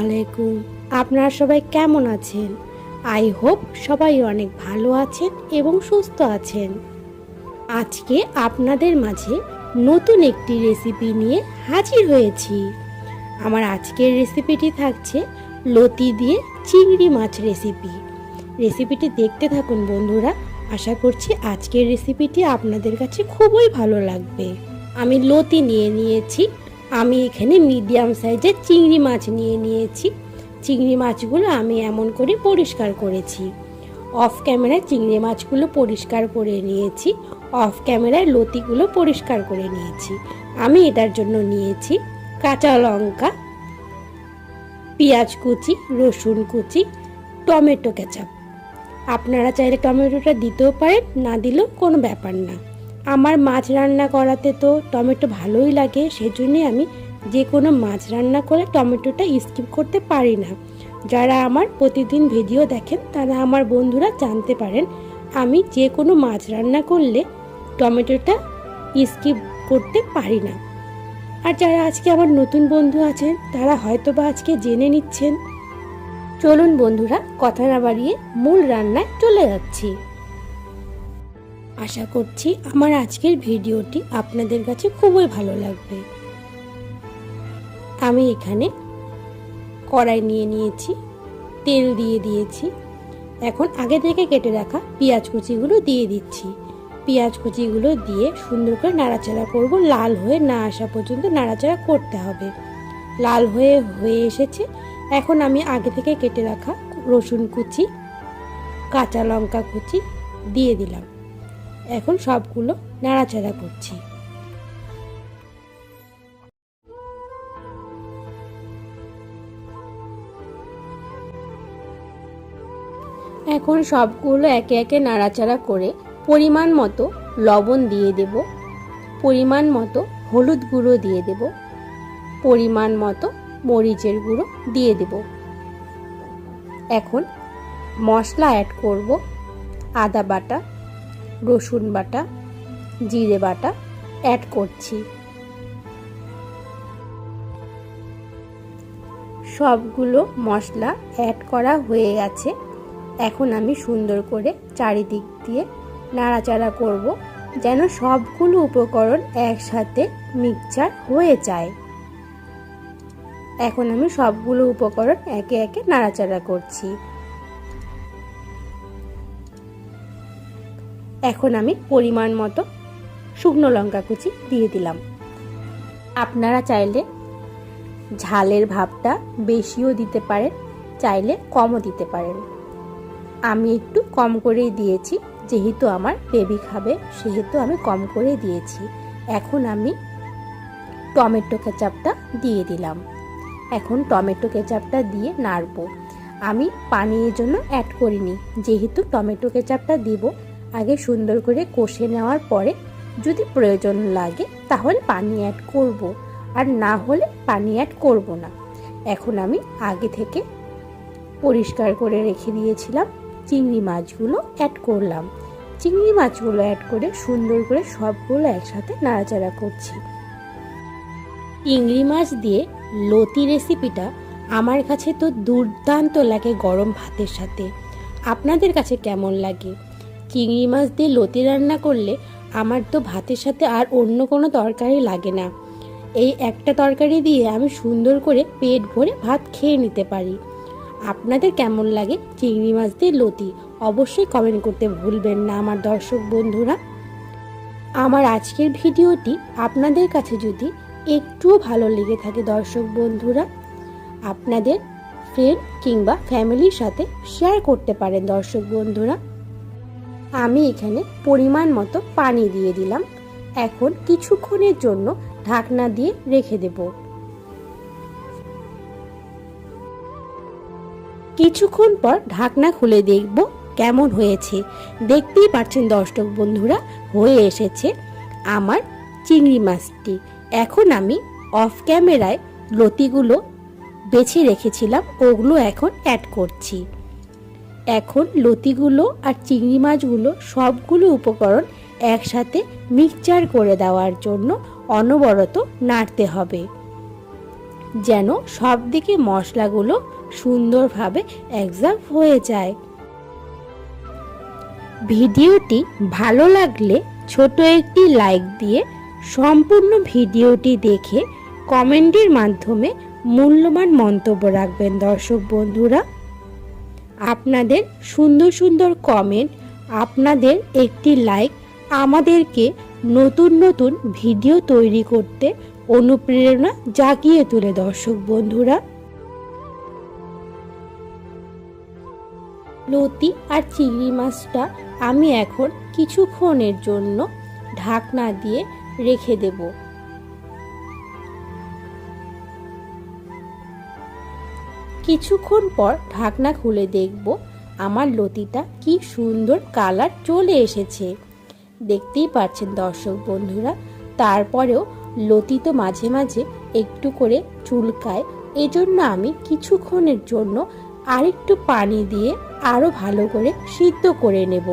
আলাইকুম। আপনারা সবাই কেমন আছেন? আই হোপ সবাই অনেক ভালো আছেন এবং সুস্থ আছেন। আজকে আপনাদের মাঝে নতুন একটি রেসিপি নিয়ে হাজির হয়েছি। আমার আজকের রেসিপিটি থাকছে লতি দিয়ে চিংড়ি মাছ রেসিপি রেসিপিটি দেখতে থাকুন বন্ধুরা। আশা করছি আজকের রেসিপিটি আপনাদের কাছে খুবই ভালো লাগবে। আমি লতি নিয়ে নিয়েছি আমি এখানে মিডিয়াম সাইজের চিংড়ি মাছ নিয়ে নিয়েছি। চিংড়ি মাছগুলো আমি এমন করে পরিষ্কার করেছি। অফ ক্যামেরায় চিংড়ি মাছগুলো পরিষ্কার করে নিয়েছি। অফ ক্যামেরায় লতিগুলো পরিষ্কার করে নিয়েছি। আমি এটার জন্য নিয়েছি কাঁচা লঙ্কা, পেঁয়াজ কুচি, রসুন কুচি, টমেটো কেচাপ। আপনারা চাইলে টমেটোটা দিতেও পারেন, না দিলেও কোনো ব্যাপার না। আমার মাছ রান্না করাতে তো টমেটো ভালোই লাগে, সেজন্যই আমি যে কোনো মাছ রান্না করে টমেটোটা স্কিপ করতে পারি না। যারা আমার প্রতিদিন ভিডিও দেখেন, তারা আমার বন্ধুরা জানতে পারেন, আমি যে কোনো মাছ রান্না করলে টমেটোটা স্কিপ করতে পারি না। আর যারা আজকে আমার নতুন বন্ধু আছেন, তারা হয়তো বা আজকে জেনে নিচ্ছেন। চলুন বন্ধুরা, কথা না বাড়িয়ে মূল রান্নায় চলে যাচ্ছি। আশা করছি আমার আজকের ভিডিওটি আপনাদের কাছে খুবই ভালো লাগবে। আমি এখানে কড়াই নিয়ে নিয়েছি, তেল দিয়ে দিয়েছি। এখন আগে থেকে কেটে রাখা পেঁয়াজ কুচিগুলো দিয়ে দিচ্ছি। পেঁয়াজ কুচিগুলো দিয়ে সুন্দর করে নাড়াচাড়া করব। লাল হয়ে না আসা পর্যন্ত নাড়াচাড়া করতে হবে। লাল হয়ে হয়ে এসেছে। এখন আমি আগে থেকে কেটে রাখা রসুন কুচি, কাঁচা লঙ্কা কুচি দিয়ে দিলাম। এখন সবগুলো নাড়াচাড়া করছি। এখন সবগুলো একে একে নাড়াচাড়া করে পরিমাণ মতো লবণ দিয়ে দেব, পরিমাণ মতো হলুদ গুঁড়ো দিয়ে দেব, পরিমাণ মতো মরিচের গুঁড়ো দিয়ে দেব। এখন মশলা অ্যাড করব, আদা বাটা রসুন বাটা, জিরে বাটা অ্যাড করছি। সবগুলো মশলা অ্যাড করা হয়ে গেছে। এখন আমি সুন্দর করে চারিদিক দিয়ে নাড়াচাড়া করব, যেন সবগুলো উপকরণ একসাথে মিক্সচার হয়ে যায়। এখন আমি সবগুলো উপকরণ একে একে নাড়াচাড়া করছি। এখন আমি পরিমাণ মতো শুকনো লঙ্কা কুচি দিয়ে দিলাম। আপনারা চাইলে ঝালের ভাবটা বেশিও দিতে পারেন, চাইলে কমও দিতে পারেন। আমি একটু কম করেই দিয়েছি, যেহেতু আমার বেবি খাবে, সেহেতু আমি কম করে দিয়েছি। এখন আমি টমেটো কেচাপটা দিয়ে দিলাম। এখন টমেটো কেচাপটা দিয়ে নাড়বো। আমি পানির জন্য অ্যাড করিনি, যেহেতু টমেটো কেচাপটা দিব আগে সুন্দর করে কষে নেওয়ার পরে যদি প্রয়োজন লাগে তাহলে পানি অ্যাড করব। আর না হলে পানি অ্যাড করব না। এখন আমি আগে থেকে পরিষ্কার করে রেখে দিয়েছিলাম। চিংড়ি মাছগুলো অ্যাড করলাম। চিংড়ি মাছগুলো অ্যাড করে সুন্দর করে সবগুলো একসাথে নাড়াচাড়া করছি। চিংড়ি মাছ দিয়ে লতি রেসিপিটা আমার কাছে তো দুর্দান্ত লাগে গরম ভাতের সাথে। আপনাদের কাছে কেমন লাগে? চিংড়ি মাছ দিয়ে লতি রান্না করলে আমার তো ভাতের সাথে আর অন্য কোনো তরকারি লাগে না। এই একটা তরকারি দিয়ে আমি সুন্দর করে পেট ভরে ভাত খেয়ে নিতে পারি। আপনাদের কেমন লাগে চিংড়ি মাছ দিয়ে লতি? অবশ্যই কমেন্ট করতে ভুলবেন না আমার দর্শক বন্ধুরা। আমার আজকের ভিডিওটি আপনাদের কাছে যদি একটুও ভালো লেগে থাকে দর্শক বন্ধুরা, আপনাদের ফ্রেন্ড কিংবা ফ্যামিলির সাথে শেয়ার করতে পারেন দর্শক বন্ধুরা। আমি এখানে পরিমাণ মতো পানি দিয়ে দিলাম। এখন কিছুক্ষণের জন্য ঢাকনা দিয়ে রেখে দেব। কিছুক্ষণ পর ঢাকনা খুলে দেখব কেমন হয়েছে। দেখতেই পাচ্ছেন দর্শক বন্ধুরা, হয়ে এসেছে আমার চিংড়ি মাছটি। এখন আমি অফ ক্যামেরায় লতিগুলো বেছে রেখেছিলাম, ওগুলো এখন অ্যাড করছি। এখন লতিগুলো আর চিংড়ি মাছগুলো সবগুলো উপকরণ একসাথে মিক্সচার করে দেওয়ার জন্য অনবরত নাড়তে হবে। যেন সব দিকে মশলাগুলো সুন্দরভাবে অ্যাবজর্ব হয়ে যায়। ভিডিওটি ভালো লাগলে ছোট একটি লাইক দিয়ে সম্পূর্ণ ভিডিওটি দেখে কমেন্টের মাধ্যমে মূল্যবান মন্তব্য রাখবেন দর্শক বন্ধুরা। আপনাদের সুন্দর সুন্দর কমেন্ট আপনাদের একটি লাইক আমাদেরকে নতুন নতুন ভিডিও তৈরি করতে অনুপ্রেরণা জাগিয়ে তোলে দর্শক বন্ধুরা। লতি আর চিংড়ি মাছটা আমি এখন কিছুক্ষণের জন্য ঢাকনা দিয়ে রেখে দেব। কিছুক্ষণ পর ঢাকনা খুলে দেখব আমার লতিটা কি সুন্দর কালার চলে এসেছে। দেখতেই পাচ্ছেন দর্শক বন্ধুরা, তারপরেও লতি তো মাঝে মাঝে একটু করে চুলকায়। এজন্য আমি কিছুক্ষণের জন্য আরেকটু পানি দিয়ে আরও ভালো করে সিদ্ধ করে নেব।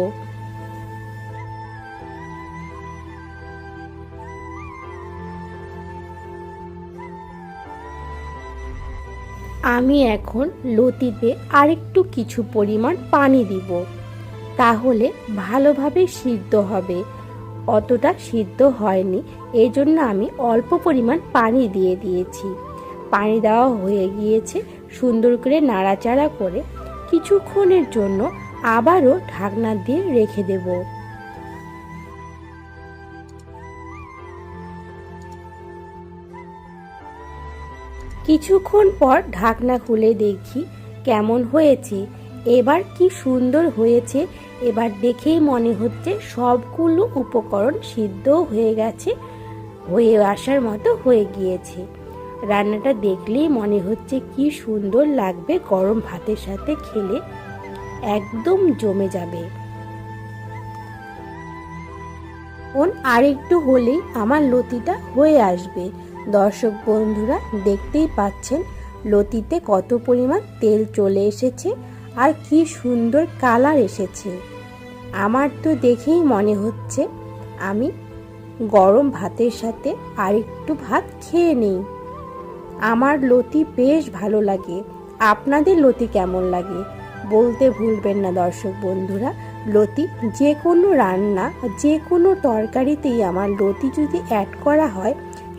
আমি এখন লতিতে আরেকটু কিছু পরিমাণ পানি দিব। তাহলে ভালোভাবে সিদ্ধ হবে। অতটা সিদ্ধ হয়নি এই জন্য আমি অল্প পরিমাণ পানি দিয়ে দিয়েছি। পানি দেওয়া হয়ে গিয়েছে, সুন্দর করে নাড়াচাড়া করে। কিছুক্ষণের জন্য আবারও ঢাকনা দিয়ে রেখে দেব। কিছুক্ষণ পর ঢাকনা খুলে দেখি কেমন হয়েছে। এবার কি সুন্দর হয়েছে, এবার দেখেই মনে হচ্ছে সবগুলো উপকরণ সিদ্ধ হয়ে গেছে, হয়ে আসার মতো হয়ে গিয়েছে। রান্নাটা দেখলেই মনে হচ্ছে কি সুন্দর লাগবে গরম ভাতের সাথে খেলে, একদম জমে যাবে। আরেকটু হলেই আমার লতিটা হয়ে আসবে। দর্শক বন্ধুরা, দেখতেই পাচ্ছেন লতিতে কত পরিমাণ তেল চলে এসেছে আর কি সুন্দর কালার এসেছে। আমার তো দেখেই মনে হচ্ছে আমি গরম ভাতের সাথে আরেকটু ভাত খেয়ে নেই। আমার লতি বেশ ভালো লাগে। আপনাদের লতি কেমন লাগে? বলতে ভুলবেন না দর্শক বন্ধুরা, লতি যে কোনো রান্না যে কোনো তরকারিতেই আমার লতি যদি অ্যাড করা হয়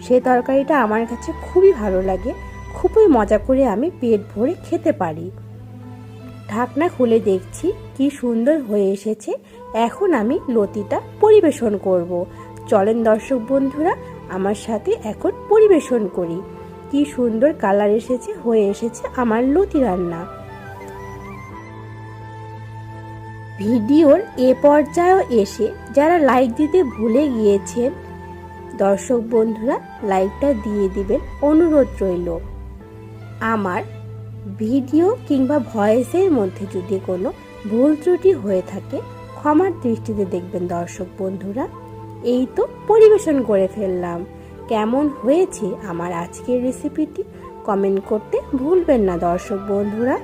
সে তরকারিটা আমার কাছে খুবই ভালো লাগে। খুবই মজা করে আমি পেট ভরে খেতে পারি। ঢাকনা খুলে দেখছি কি সুন্দর হয়ে এসেছে। এখন আমি লতিটা পরিবেশন করব। চলেন দর্শক বন্ধুরা, আমার সাথে এখন পরিবেশন করি। কি সুন্দর কালার এসেছে, হয়ে এসেছে আমার লতি রান্না। ভিডিওর এ পর্যায়েও এসে যারা লাইক দিতে ভুলে গিয়েছেন দর্শক বন্ধুরা, লাইকটা দিয়ে দিবেন। অনুরোধ রইল, আমার ভিডিও কিংবা ভয়েসের মধ্যে যদি কোনো ভুল ত্রুটি হয়ে থাকে, ক্ষমার দৃষ্টিতে দেখবেন দর্শক বন্ধুরা। এই তো পরিবেশন করে ফেললাম। কেমন হয়েছে আমার আজকের রেসিপিটি কমেন্ট করতে ভুলবেন না দর্শক বন্ধুরা।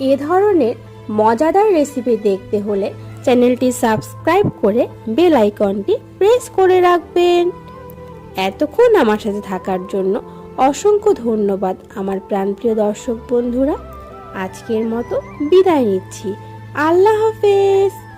এ ধরনের মজাদার রেসিপি দেখতে হলে চ্যানেলটি সাবস্ক্রাইব করে বেল আইকনটি প্রেস করে রাখবেন। এতক্ষণ আমার সাথে থাকার জন্য অসংখ্য ধন্যবাদ আমার প্রাণপ্রিয় দর্শক বন্ধুরা। আজকের মতো বিদায় নিচ্ছি। আল্লাহ হাফেজ।